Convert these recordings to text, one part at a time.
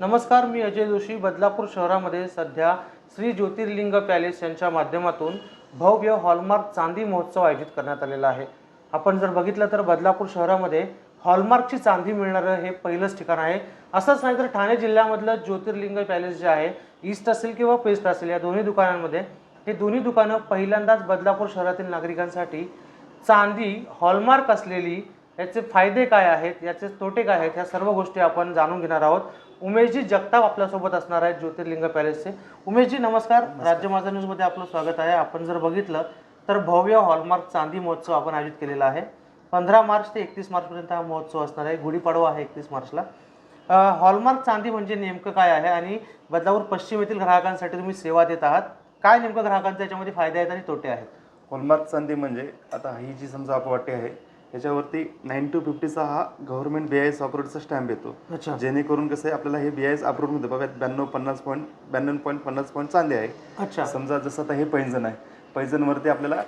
नमस्कार मी अजय जोशी. बदलापूर शहरामध्ये सध्या श्री ज्योतिर्लिंग पॅलेस यांच्या माध्यमातून भव्य हॉलमार्क चांदी महोत्सव आयोजित करण्यात आलेला आहे. आपण जर बघितलं तर बदलापूर शहरामध्ये हॉलमार्कची चांदी मिळणारं हे पहिलंच ठिकाण आहे. असंच नाही तर ठाणे जिल्ह्यामधलं ज्योतिर्लिंग पॅलेस जे आहे ईस्ट असेल किंवा वेस्ट असेल या दोन्ही दुकानांमध्ये हे दोन्ही दुकानं पहिल्यांदाच बदलापूर शहरातील नागरिकांसाठी चांदी हॉलमार्क असलेली याचे फायदे काय आहेत याचे तोटे काय आहेत ह्या सर्व गोष्टी आपण जाणून घेणार आहोत. उमेशजी जगताप आपल्यासोबत असणार आहेत ज्योतिर्लिंग पॅलेसचे. उमेशजी नमस्कार. राज्य माझा न्यूजमध्ये आपलं स्वागत आहे. आपण जर बघितलं तर भव्य हॉलमार्क चांदी महोत्सव आपण आयोजित केलेला आहे. पंधरा मार्च ते एकतीस मार्चपर्यंत हा महोत्सव असणार आहे. गुढीपाडवा आहे एकतीस मार्चला. हॉलमार्क चांदी म्हणजे नेमकं काय आहे आणि बदलापूर पश्चिम येथील ग्राहकांसाठी तुम्ही सेवा देत आहात. काय नेमकं ग्राहकांचे याच्यामध्ये फायदे आहेत आणि तोटे आहेत? हॉलमार्क चांदी म्हणजे आता ही जी समजा अपवाटी आहे याच्यावरती नाईन टू फिफ्टीचा हा गव्हर्नमेंट बी आय एस ऑपरेटचा स्टॅम्प येतो. अच्छा. जेणेकरून कसं आहे आपल्याला हे बी आय एस अप्रूव्ह होतं बघा ब्याण्णव पन्नास पॉईंट ब्याण्णव पॉईंट पन्नास पॉईंट चांदी आहे. अच्छा. समजा जसं आता हे पैंजण आहे. पैंजणवरती आपल्याला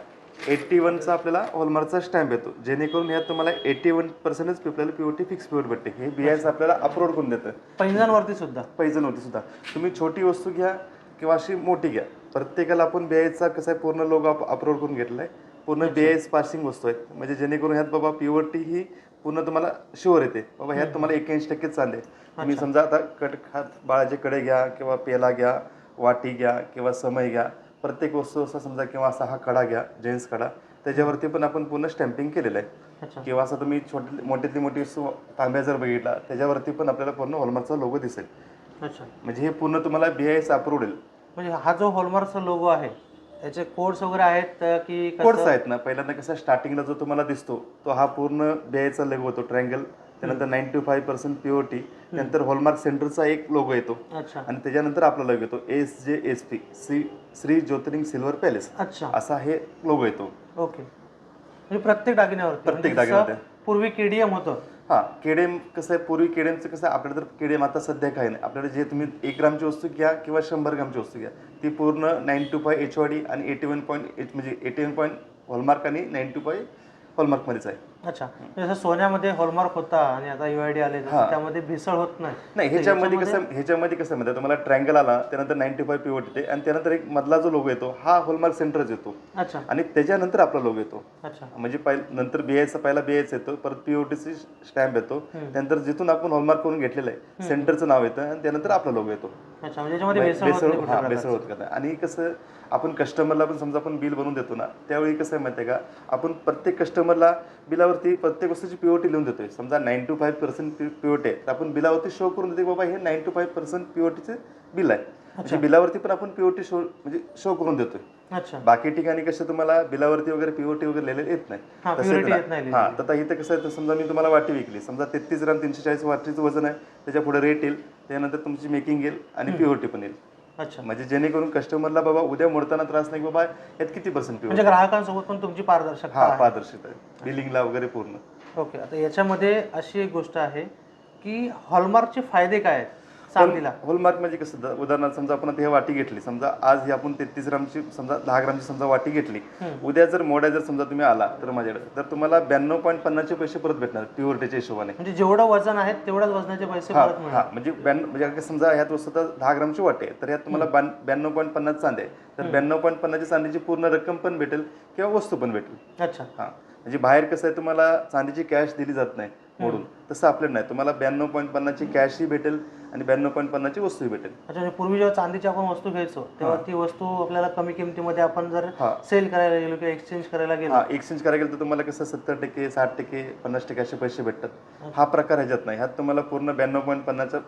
एट्टी वनचा आपल्याला हॉलमार्कचा स्टॅम्प येतो. जेणेकरून यात तुम्हाला एटी वन पर्सेंटच आपल्याला पीओटी फिक्स पीओट भेटते. हे बी आय एस आपल्याला अप्रूव्ह करून देतं. पैंजणवरती सुद्धा? पैजण होती सुद्धा. तुम्ही छोटी वस्तू घ्या किंवा अशी मोठी घ्या. प्रत्येकाला आपण बीआयचा कसं आहे पूर्ण लोगो अपलोड करून घेतलाय. पूर्ण बीआयएस पासिंग वस्तू आहेत. म्हणजे जेणेकरून ह्यात बाबा प्युअर्टी ही पूर्ण तुम्हाला शुअर येते. बाबा ह्यात तुम्हाला एक्याऐंशी टक्के चांदे. तुम्ही समजा आता कट खात बाळाचे कडे घ्या किंवा पेला घ्या वाटी घ्या किंवा समय घ्या प्रत्येक वस्तू असा समजा किंवा असा हा कडा घ्या जेंट्स कडा. त्याच्यावरती पण आपण पूर्ण स्टॅम्पिंग केलेलं आहे. किंवा असं तुम्ही छोटी मोठीतली मोठी वस्तू तांब्या जर बघितला त्याच्यावरती पण आपल्याला पूर्ण हॉलमार्कचा लोगो दिसेल. अच्छा. म्हणजे हे पूर्ण तुम्हाला बी आय एस अप्रूव्ड येईल म्हणजे हा जो हॉलमार्कचा लोगो आहे याचे कोड्स वगैरे आहेत की कसं? कोड्स आहेत ना पहिल्यांदा कसं स्टार्टिंगला जो तुम्हाला दिसतो तो हा पूर्ण बीआयचा लोगो होतो ट्रँगल त्यानंतर नाईन्टी फाईव्ह पर्सेंट पीओटी त्यानंतर हॉलमार्क सेंटरचा एक लोगो येतो. अच्छा. आणि त्याच्यानंतर आपला लोगो येतो. S J S P Shri Shri Jyotirling silver palace अच्छा. असा हे लोगो येतो. ओके म्हणजे प्रत्येक दागिन्यावर प्रत्येक दागिन्यावरती. पूर्वी केडीएम होतं. हा केडेम कसं आहे? पूर्वी केडेमचं कसं आहे? आपल्याला तर केडेम आता सध्या काही नाही. आपल्याला जे तुम्ही एक ग्रामची वस्तू घ्या किंवा शंभर ग्रामची वस्तू घ्या. ती पूर्ण nine two five H D आणि एटी वन पॉईंट एच म्हणजे एटी वन पॉईंट हॉलमार्क आणि नाईन टू फाय हॉलमार्कमध्येच आहे. अच्छा. जसं सोन्यामध्ये हॉलमार्क होता आणि आता युआयडी आले. त्यामध्ये भेसळ होत नाही. ह्याच्यामध्ये कसं ह्याच्यामध्ये कसं माहिती तुम्हाला ट्रँगल आला त्यानंतर नाईन्टी फाय पिवट येते आणि त्यानंतर एक मधला जो लोगो येतो हा हॉलमार्क सेंटरच येतो. अच्छा. आणि त्याच्यानंतर आपला लोगो येतो. अच्छा. म्हणजे नंतर बीआयचा पहिला बीआयच येतो परत पीओटीसी स्टॅम्प येतो. त्यानंतर जिथून आपण हॉलमार्क करून घेतलेलं आहे सेंटरचं नाव येतं आणि त्यानंतर आपला लोगो येतो. अच्छा म्हणजे याच्यामध्ये भेसळ होत का. आणि कसं आपण कस्टमरला पण समजा आपण बिल बनवून देतो ना त्यावेळी कसं आहे माहिती आहे का? आपण प्रत्येक कस्टमरला बिलावरती प्रत्येक वस्तूची पीओटी लिहून देतोय. समजा nine two five percent POT आहे. तर आपण बिलावरती शो करून देतो बाबा हे नाईन टू फाईव्ह पर्सेंट पीओटीचे बिल आहे. म्हणजे बिलावरती पण आपण पीओटी शो म्हणजे शो करून देतोय. अच्छा. बाकी ठिकाणी कसं तुम्हाला बिलावरती वगैरे पीओटी वगैरे लिहिलेलं येत नाही. हा तर इथं कसं आहे समजा मी तुम्हाला वाटी विकली. समजा तेहतीस ग्राम तीनशे चाळीस वाटीचं वजन आहे. त्याच्या पुढे रेट येईल. त्यानंतर तुमची मेकिंग येईल आणि पीओटी पण येईल. अच्छा. म्हणजे जेणेकरून कस्टमरला बाबा उद्या मोडताना त्रास नाही की बाबा यात किती पर्सेंट म्हणजे ग्राहकांसोबत पण तुमची पारदर्शकता हा आहे. पारदर्शकता आहे. बिलिंगला वगैरे पूर्ण. ओके आता याच्यामध्ये अशी एक गोष्ट आहे की हॉलमार्कचे फायदे काय आहेत? होलमार्क म्हणजे कसं उदाहरणार्थ समजा आपण हे वाटी घेतली समजा आज ही आपण तेहतीस ग्रामची समजा दहा ग्रामची समजा वाटी घेतली. उद्या जर मोड्या जर समजा तुम्ही आला तर माझ्याकडे तर तुम्हाला ब्याण्णव पॉईंट पन्नासचे पैसे परत भेटणार प्युअरिटीच्या हिशोबाने. म्हणजे जेवढं वजन आहे तेवढ्याच वजनाचे पैसे परत मिळणार. म्हणजे ब्याण्णव म्हणजे समजा ह्यात वस्तू तर दहा ग्रामची वाटी आहे तर यात तुम्हाला ब्याण्णव पॉईंट पन्नास चांदी तर ब्याण्णव पॉईंट पन्नासची चांदीची पूर्ण रक्कम पण भेटेल किंवा वस्तू पण भेटेल. अच्छा. हा म्हणजे बाहेर कसं आहे तुम्हाला चांदीची कॅश दिली जात नाही. मोडून. तसं आपल्याला नाही. तुम्हाला ब्याण्णव पॉईंट पन्नासची कॅशही भेटेल आणि ब्याण्णव पॉईंट पन्नासची वस्तूही भेटेल. अच्छा म्हणजे पूर्वी जेव्हा चांदीची आपण वस्तू घ्यायचो तेव्हा ती वस्तू आपल्याला कमी किमतीमध्ये आपण जर हा. सेल करायला गेलो किंवा एक्सचेंज करायला गेलो. हा एक्सचेंज करायला गेलं तर तुम्हाला कसं सत्तर टक्के साठ टक्के पन्नास टक्के असे पैसे भेटतात. हा प्रकार ह्याच्यात नाही. ह्यात तुम्हाला पूर्ण ब्याण्णव पॉईंट पन्नासचं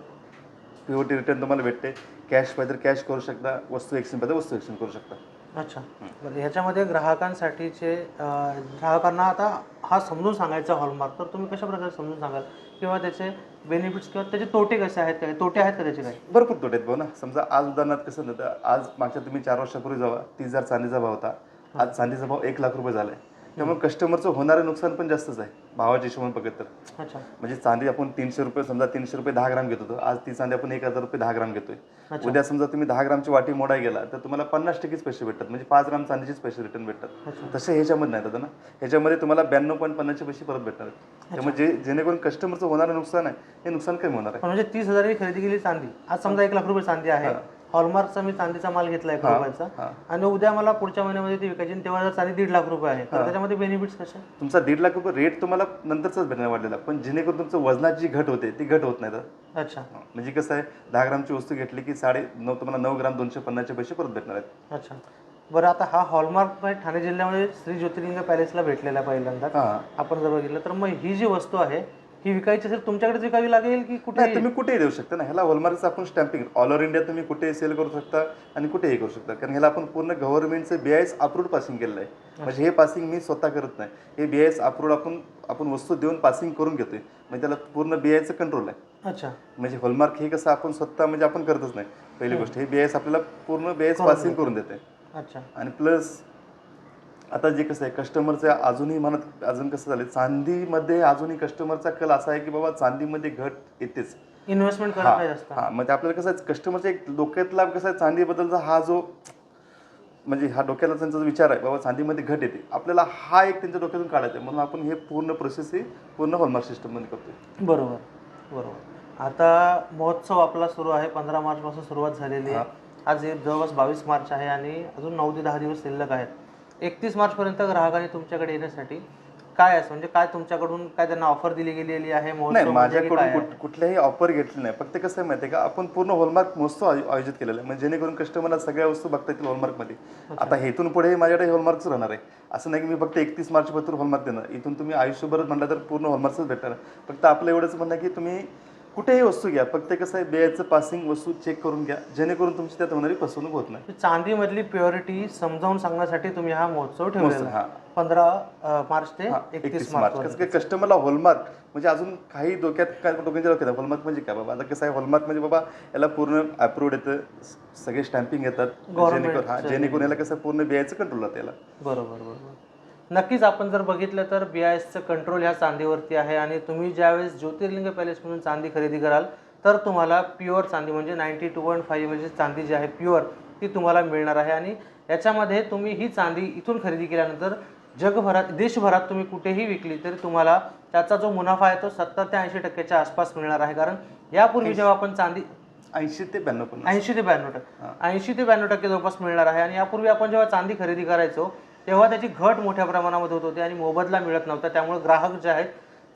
पीओटी रिटर्न तुम्हाला भेटते. कॅश पाहिजे तर कॅश करू शकता वस्तू एक्सचेंज पाहिजे वस्तू एक्सचेंज करू शकता. अच्छा. बरं ह्याच्यामध्ये ग्राहकांसाठीचे ग्राहकांना आता हा समजून सांगायचा हॉलमार्क तर तुम्ही कशा प्रकारे समजून सांगाल? किंवा त्याचे बेनिफिट्स किंवा त्याचे तोटे कसे आहेत काय तोटे आहेत का त्याचे काय भरपूर तोटे आहेत भाऊ ना. समजा आज उदाहरणार्थ कसं होतं आज मागच्या तुम्ही चार वर्षापूर्वी जावा तीस हजार चांदीचा भाव होता. आज चांदीचा भाव एक लाख रुपये झालाय. त्यामुळे कस्टमरचं होणारं नुकसान पण जास्तच आहे. भावाच्या हिशोबाने बघत तर. अच्छा. म्हणजे चांदी आपण तीनशे रुपये समजा तीनशे रुपये दहा ग्राम घेत होतो. आज ती चांदी आपण एक हजार रुपये दहा ग्राम घेतोय. उद्या समजा तुम्ही दहा ग्रामची वाटी मोडाय गेला तर तुम्हाला पन्नास टक्केच पैसे भेटतात. म्हणजे पाच ग्राम चांदीचेच पैसे रिटर्न भेटतात. तसे ह्याच्यामध्ये नाही दादा ना. ह्याच्यामध्ये तुम्हाला ब्याण्णव पॉईंट पन्नासचे पैसे परत भेटणार. त्यामुळे जे जेणेकरून कस्टमरचं होणारं नुकसान आहे हे नुकसान कमी होणार आहे. म्हणजे तीस हजाराची खरेदी केली चांदी. आज समजा एक लाख रुपये चांदी आहे. हॉलमार्कचा मी चांदीचा माल घेतला एक रुपयाचा. आणि उद्या मला पुढच्या महिन्यामध्ये ती विकायची आणि तेव्हा जर चांदी दीड लाख रुपये आहे तर त्याच्यामध्ये बेनिफिट्स कसे तुमचा दीड लाख रुपये रेट तुम्हाला नंतरचाच भेटणार वाढलेला पण जेणेकरून तुमचं वजनाची घट होते ती घट होत नाही दादा. अच्छा. म्हणजे कसं आहे दहा ग्रामची वस्तू घेतली की साडे नऊ तुम्हाला नऊ ग्राम दोनशे पन्नासचे पैसे परत भेटणार आहेत. अच्छा. बरं आता हा हॉलमार्क ठाणे जिल्ह्यामध्ये श्री ज्योतिर्लिंग पॅलेसला भेटलेला पहिल्यांदा आपण जर बघितलं तर मग ही जी वस्तू आहे ही विकायची असेल तुमच्याकडेच विकावी लागेल की कुठे? नाही तुम्ही कुठेही देऊ शकता ना. ह्याला हॉलमार्कचं आपण स्टॅम्पिंग ऑल ओव्हर इंडिया तुम्ही कुठेही सेल करू शकता आणि कुठेही करू शकता. कारण ह्याला आपण पूर्ण गव्हर्नमेंटचं B I S approved passing केलेलं आहे. म्हणजे हे पासिंग मी स्वतः करत नाही. हे बी आय एस अप्रूव्ड आपण आपण वस्तू देऊन पासिंग करून घेतोय. म्हणजे त्याला पूर्ण बी आय एसचं कंट्रोल आहे. अच्छा. म्हणजे हॉलमार्क हे कसं आपण स्वतः म्हणजे आपण करतच नाही. पहिली गोष्ट हे बी आय एस आपल्याला पूर्ण बी आय एस पासिंग करून देते. अच्छा. आणि प्लस आता जे कसं आहे कस्टमरचं अजूनही म्हणत अजून कसं झालं चांदीमध्ये अजूनही कस्टमरचा कल असा आहे की बाबा चांदीमध्ये घट येतेच. इन्व्हेस्टमेंट करत हा नाही जास्त हा म्हणजे आपल्याला कसं आहे कस्टमरच्या एक डोक्यातला कसं आहे चांदीबद्दलचा हा जो म्हणजे हा डोक्याला त्यांचा जो विचार आहे बाबा चांदीमध्ये घट येते आपल्याला हा एक त्यांच्या डोक्यातून काढायचा आहे. म्हणून आपण हे पूर्ण प्रोसेस ही पूर्ण हॉलमार्क सिस्टममध्ये करतोय. बरोबर बरोबर. आता महोत्सव आपला सुरू आहे पंधरा मार्च पासून सुरुवात झालेली आहे. आज हे जवळपास बावीस मार्च आहे आणि अजून नऊ ते दहा दिवस शिल्लक आहेत. एकतीस मार्च पर्यंत ग्राहकांनी तुमच्याकडे येण्यासाठी काय असं म्हणजे काय तुमच्याकडून काय त्यांना ऑफर दिली गेलेली आहे नाही म्हणजे माझ्याकडून कुठल्याही ऑफर घेतली नाही. फक्त कसं आहे माहिती का आपण पूर्ण हॉलमार्क महोत्सव आयो- आयोजित केलेला आहे. म्हणजे जेणेकरून कस्टमरला सगळ्या वस्तू बघता येतील हॉलमार्कमध्ये आता हेतून पुढे माझ्याकडे हॉलमार्कच राहणार आहे. असं नाही की मी फक्त एकतीस मार्च पत्र हॉलमार्क देणार. इथून तुम्ही आयुष्यभरच म्हटलं तर पूर्ण हॉलमार्कच भेटणार. फक्त आपलं एवढंच म्हणणं की तुम्ही कुठेही वस्तू घ्या फक्त कसं आहे बेचं पासिंग वस्तू चेक करून घ्या जेणेकरून तुमची त्यात होणारी फसवणूक होत नाही. चांदीमधली प्युरिटी समजावून सांगण्यासाठी तुम्ही हा महोत्सव ठेवलेला हा. पंधरा अं, मार्च ते एकतीस एकतीस मार्च कसं काय कस्टमरला हॉलमार्क म्हणजे अजून काही डोक्यात काय डोक्याच्या डोक्यात हॉलमार्क म्हणजे काय बाबा? आता कसं आहे हॉलमार्क म्हणजे बाबा याला पूर्ण अप्रूव्ड येतं स- सगळे स्टॅम्पिंग येतात जेणेकरून हा जेणेकरून याला कसं पूर्ण बियायचं कंट्रोल राहतं याला. बरोबर बरोबर. नक्कीच आपण जर बघितलं तर बी आय एसचं कंट्रोल ह्या चांदीवरती आहे आणि तुम्ही ज्यावेळेस ज्योतिर्लिंग पॅलेसमधून चांदी खरेदी कराल तर तुम्हाला प्युअर चांदी म्हणजे नाईन्टी टू पॉईंट फाईव्ह म्हणजे चांदी जी आहे प्युअर ती तुम्हाला मिळणार आहे. आणि याच्यामध्ये तुम्ही ही चांदी इथून खरेदी केल्यानंतर जगभरात देशभरात तुम्ही कुठेही विकली तरी तुम्हाला त्याचा जो मुनाफा आहे तो सत्तर ते ऐंशी टक्क्याच्या आसपास मिळणार आहे. कारण यापूर्वी जेव्हा आपण चांदी ऐंशी ते ब्याण्णव ऐंशी ते ब्याण्णव टक्के ऐंशी ते ब्याण्णव टक्के जवळपास मिळणार आहे. आणि यापूर्वी आपण जेव्हा चांदी खरेदी करायचो तेव्हा त्याची घट मोठ्या प्रमाणामध्ये होत होती आणि मोबदला मिळत नव्हता. त्यामुळे ग्राहक जे आहेत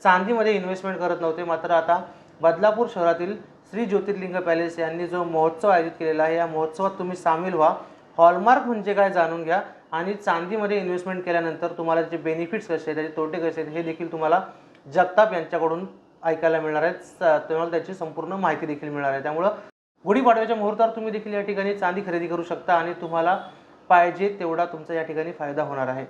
चांदीमध्ये इन्व्हेस्टमेंट करत नव्हते. मात्र आता बदलापूर शहरातील श्री ज्योतिर्लिंग पॅलेस यांनी जो महोत्सव आयोजित केलेला आहे या महोत्सवात तुम्ही सामील व्हा. हॉलमार्क म्हणजे काय जाणून घ्या. आणि चांदीमध्ये इन्व्हेस्टमेंट केल्यानंतर तुम्हाला त्याचे बेनिफिट्स कसे आहेत त्याचे तोटे कसे आहेत हे देखील तुम्हाला जगताप यांच्याकडून ऐकायला मिळणार आहेत. स- तुम्हाला त्याची संपूर्ण माहिती देखील मिळणार आहे. त्यामुळं गुढीपाडव्याच्या मुहूर्तावर तुम्ही देखील या ठिकाणी चांदी खरेदी करू शकता आणि तुम्हाला पाहिजे तेवढा तुमचा या ठिकाणी फायदा होणार आहे.